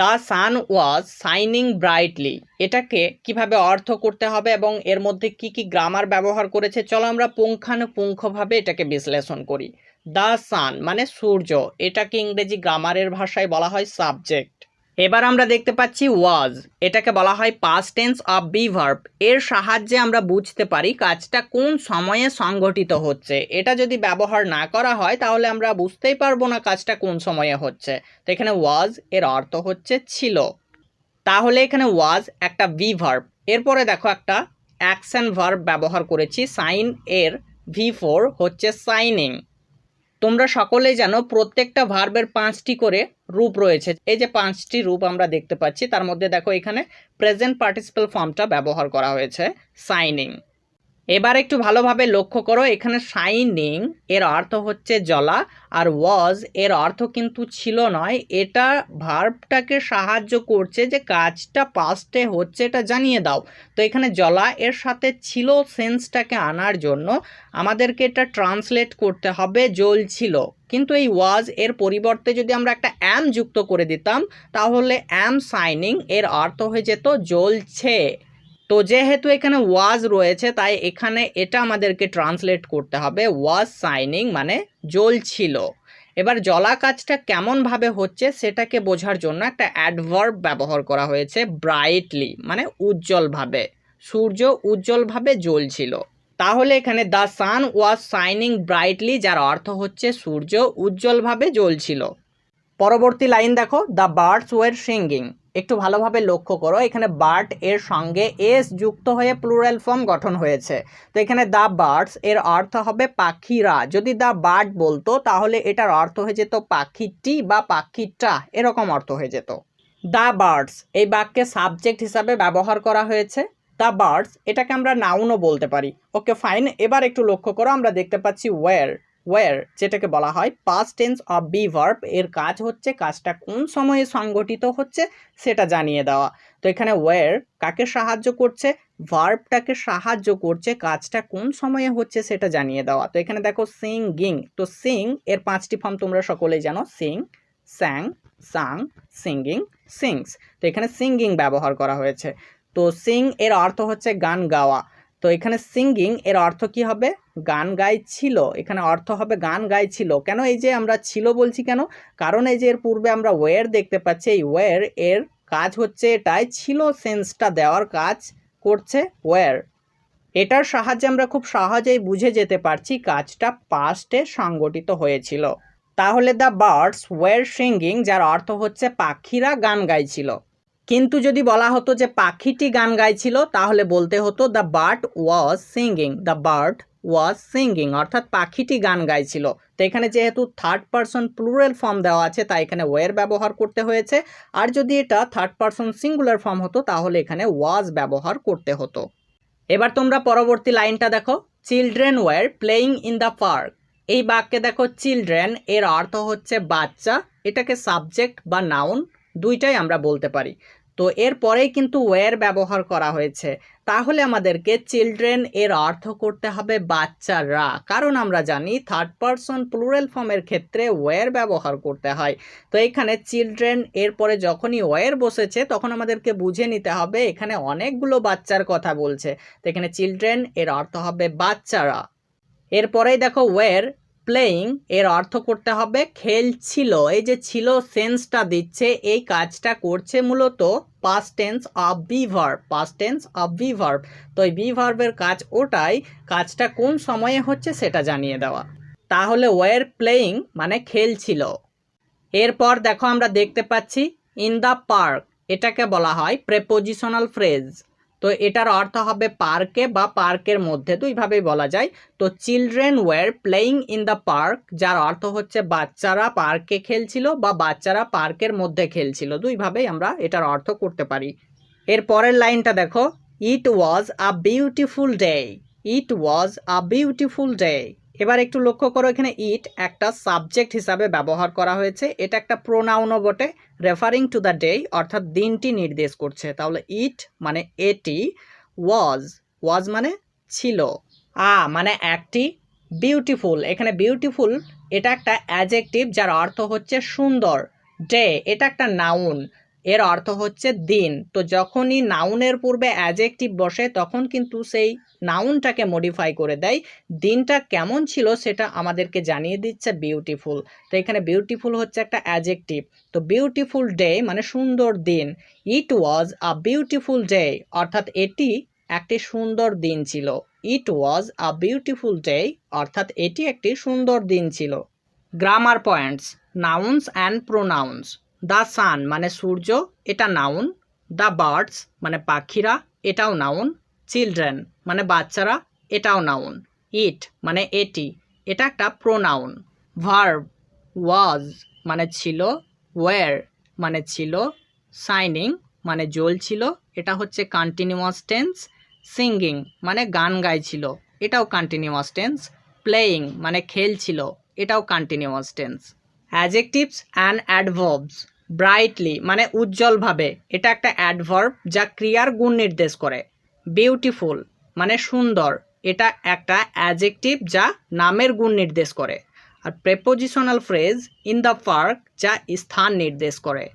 The sun was shining brightly. এটাকে কীভাবে অর্থ করতে হবে এবং এর মধ্যে কি কি গ্রামার ব্যবহার করেছে, চলো আমরা পুঙ্খানুপুঙ্খভাবে এটাকে বিশ্লেষণ করি। দ্য সান মানে সূর্য, এটাকে ইংরেজি গ্রামারের ভাষায় বলা হয় সাবজেক্ট। এবার আমরা দেখতে পাচ্ছি ওয়াজ এটাকে বলা হয় past tense of be verb এর সাহায্যে আমরা বুঝতে পারি কাজটা কোন সময়ে সংঘটিত হচ্ছে। এটা যদি ব্যবহার না করা হয়, তাহলে আমরা বুঝতেই পারব না কাজটা কোন সময়ে হচ্ছে। তো এখানে ওয়াজ এর অর্থ হচ্ছে ছিল। তাহলে এখানে ওয়াজ একটা ভি ভার্ব এরপরে দেখো একটা অ্যাকশন ভার্ব ব্যবহার করেছি। সাইন এর ভি ফোর হচ্ছে সাইনিং তোমরা সকলেই জানো প্রত্যেকটা ভার্বের পাঁচটি করে রূপ রয়েছে। এই যে পাঁচটি রূপ আমরা দেখতে পাচ্ছি, তার মধ্যে দেখো এখানে প্রেজেন্ট পার্টিসিপাল ফর্মটা ব্যবহার করা হয়েছে সাইনিং এবার একটু ভালোভাবে লক্ষ্য করো, এখানে শাইনিং এর অর্থ হচ্ছে জলা আর ওয়াজ এর অর্থ কিন্তু ছিল নয়। এটা ভার্বটাকে সাহায্য করছে যে কাজটা পাস্টে হচ্ছে, এটা জানিয়ে দাও। তো এখানে জলা এর সাথে ছিল সেন্সটাকে আনার জন্য। আমাদেরকে এটা ট্রান্সলেট করতে হবে, জ্বলছিল। কিন্তু এই ওয়াজ এর পরিবর্তে যদি আমরা একটা অ্যাম যুক্ত করে দিতাম, তাহলে অ্যাম সাইনিং এর অর্থ হয়ে যেত জ্বলছে। তো যেহেতু এখানে ওয়াজ রয়েছে, তাই এখানে এটা আমাদেরকে ট্রান্সলেট করতে হবে। ওয়াজ সাইনিং মানে জ্বলছিল। এবার জলা কাজটা কেমনভাবে হচ্ছে সেটাকে বোঝার জন্য একটা অ্যাডভার্ব ব্যবহার করা হয়েছে ব্রাইটলি মানে উজ্জ্বলভাবে। সূর্য উজ্জ্বলভাবে জ্বলছিল। তাহলে এখানে the sun was shining brightly যার অর্থ হচ্ছে সূর্য উজ্জ্বলভাবে জ্বলছিল। পরবর্তী লাইন দেখো দ্য বার্ডস ওয়ের সিঙ্গিং একটু ভালোভাবে লক্ষ্য করো, এখানে বার্ড এর সঙ্গে এস যুক্ত হয়ে প্লুরাল ফর্ম গঠন হয়েছে। তো এখানে দ্য বার্ডস এর অর্থ হবে পাখিরা। যদি দ্য বার্ড বলতো, তাহলে এটার অর্থ হয়ে যেত পাখিটি বা পাখিটা এরকম অর্থ হয়ে যেত। দ্য বার্ডস এই বাক্যে সাবজেক্ট হিসাবে ব্যবহার করা হয়েছে। দ্য বার্ডস এটাকে আমরা নাউনও বলতে পারি। ওকে ফাইন এবার একটু লক্ষ্য করো, আমরা দেখতে পাচ্ছি ওয়ার ওয়ার যেটাকে বলা হয় past tense of be verb এর কাজ হচ্ছে কাজটা কোন সময়ে সংগঠিত হচ্ছে সেটা জানিয়ে দেওয়া। তো এখানে ওয়ার কাকে সাহায্য করছে ভার্বটাকে সাহায্য করছে, কাজটা কোন সময়ে হচ্ছে সেটা জানিয়ে দেওয়া। তো এখানে দেখো সিং গিং তো সিং এর পাঁচটি ফর্ম তোমরা সকলেই জানো sing sang sung singing sings তো এখানে সিঙ্গিং ব্যবহার করা হয়েছে। তো সিং এর অর্থ হচ্ছে গান গাওয়া। তো এখানে সিঙ্গিং এর অর্থ কি হবে? গান গাইছিল। এখানে অর্থ হবে গান গাইছিল। কেন এই যে আমরা ছিল বলছি কেন? কারণ এই যে এর পূর্বে আমরা ওয়ের দেখতে পাচ্ছি, এই ওয়ের এর কাজ হচ্ছে এটাই, ছিল সেন্সটা দেওয়ার কাজ করছে ওয়ের এটার সাহায্যে আমরা খুব সহজেই বুঝে যেতে পারছি কাজটা পাস্টে সংগঠিত হয়েছিল। তাহলে দ্য বার্ডস ওয়ের সিঙ্গিং যার অর্থ হচ্ছে পাখিরা গান গাইছিল। কিন্তু যদি বলা হতো যে পাখিটি গান গাইছিল, তাহলে বলতে হতো the bird was singing the bird was singing অর্থাৎ পাখিটি গান গাইছিল। তো এখানে যেহেতু থার্ড পারসন প্লুরাল ফর্ম দেওয়া আছে, তাই এখানে ওয়ের ব্যবহার করতে হয়েছে। আর যদি এটা থার্ড পারসন সিঙ্গুলার ফর্ম হতো, তাহলে এখানে ওয়াজ ব্যবহার করতে হতো। এবার তোমরা পরবর্তী লাইনটা দেখো। Children were playing in the park এই বাক্যে দেখো চিলড্রেন এর অর্থ হচ্ছে বাচ্চা। এটাকে সাবজেক্ট বা নাউন দুইটাই আমরা বলতে পারি। তো এরপরেই কিন্তু ওয়ের ব্যবহার করা হয়েছে। তাহলে আমাদেরকে চিলড্রেন এর অর্থ করতে হবে বাচ্চারা। কারণ আমরা জানি থার্ড পারসন প্লুরাল ফর্মের ক্ষেত্রে ওয়ের ব্যবহার করতে হয়। তো এখানে চিলড্রেন এরপরে যখনই ওয়ের বসেছে, তখন আমাদেরকে বুঝে নিতে হবে এখানে অনেকগুলো বাচ্চার কথা বলছে। তো এখানে চিলড্রেন এর অর্থ হবে বাচ্চারা। এরপরেই দেখো ওয়ের প্লেয়িং এর অর্থ করতে হবে খেলছিল। এই যে ছিল সেন্সটা দিচ্ছে, এই কাজটা করছে মূলত past tense of be verb past tense of be verb তো এই বি ভার্বের কাজ ওটাই, কাজটা কোন সময়ে হচ্ছে সেটা জানিয়ে দেওয়া। তাহলে ওয়ের প্লেয়িং মানে খেলছিল। এরপর দেখো আমরা দেখতে পাচ্ছি ইন দ্য পার্ক এটাকে বলা হয় প্রেপোজিশনাল ফ্রেজ তো এটার অর্থ হবে পার্কে বা পার্কের মধ্যে দুইভাবেই বলা যায়। তো children were playing in the park যার অর্থ হচ্ছে বাচ্চারা পার্কে খেলছিল বা বাচ্চারা পার্কের মধ্যে খেলছিল। দুইভাবেই আমরা এটার অর্থ করতে পারি। এর পরের লাইনটা দেখো। It was a beautiful day it was a beautiful day এবার একটু লক্ষ্য করো, এখানে ইট একটা সাবজেক্ট হিসাবে ব্যবহার করা হয়েছে। এটা একটা প্রোনাউনও বটে রেফারিং টু দ্য ডে অর্থাৎ দিনটি নির্দেশ করছে। তাহলে ইট মানে এটি ওয়াজ ওয়াজ মানে ছিল, আ মানে একটি বিউটিফুল এখানে বিউটিফুল এটা একটা অ্যাজেক্টিভ যার অর্থ হচ্ছে সুন্দর। ডে এটা একটা নাউন এর অর্থ হচ্ছে দিন। তো যখনই নাউনের পূর্বে অ্যাজেক্টিভ বসে, তখন কিন্তু সেই নাউনটাকে মডিফাই করে দেয়। দিনটা কেমন ছিল সেটা আমাদেরকে জানিয়ে দিচ্ছে বিউটিফুল তো এখানে বিউটিফুল হচ্ছে একটা অ্যাজেক্টিভ তো বিউটিফুল ডে মানে সুন্দর দিন। ইট ওয়াজ আ বিউটিফুল ডে অর্থাৎ এটি একটি সুন্দর দিন ছিল। ইট ওয়াজ আ বিউটিফুল ডে অর্থাৎ এটি একটি সুন্দর দিন ছিল। Grammar points nouns and pronouns the sun মানে সূর্য, এটা নাউন, দ্য বার্ডস মানে পাখিরা, এটাও নাউন, চিলড্রেন মানে বাচ্চারা, এটাও নাউন, ইট মানে এটি, এটা একটা প্রোনাউন, ভার্ব, ওয়াজ মানে ছিল, ওয়ার মানে ছিল, সাইনিং মানে জ্বলছিল এটা হচ্ছে কন্টিনিউয়াস টেন্স, সিঙ্গিং মানে গান গাইছিল, এটাও কন্টিনিউয়াস টেন্স, প্লেয়িং মানে খেলছিল এটাও continuous tense. Adjectives and adverbs brightly মানে উজ্জ্বলভাবে। এটা একটা অ্যাডভার্ব যা ক্রিয়ার গুণ নির্দেশ করে। বিউটিফুল মানে সুন্দর। এটা একটা অ্যাজেকটিভ যা নামের গুণ নির্দেশ করে। আর prepositional phrase in the park যা স্থান নির্দেশ করে।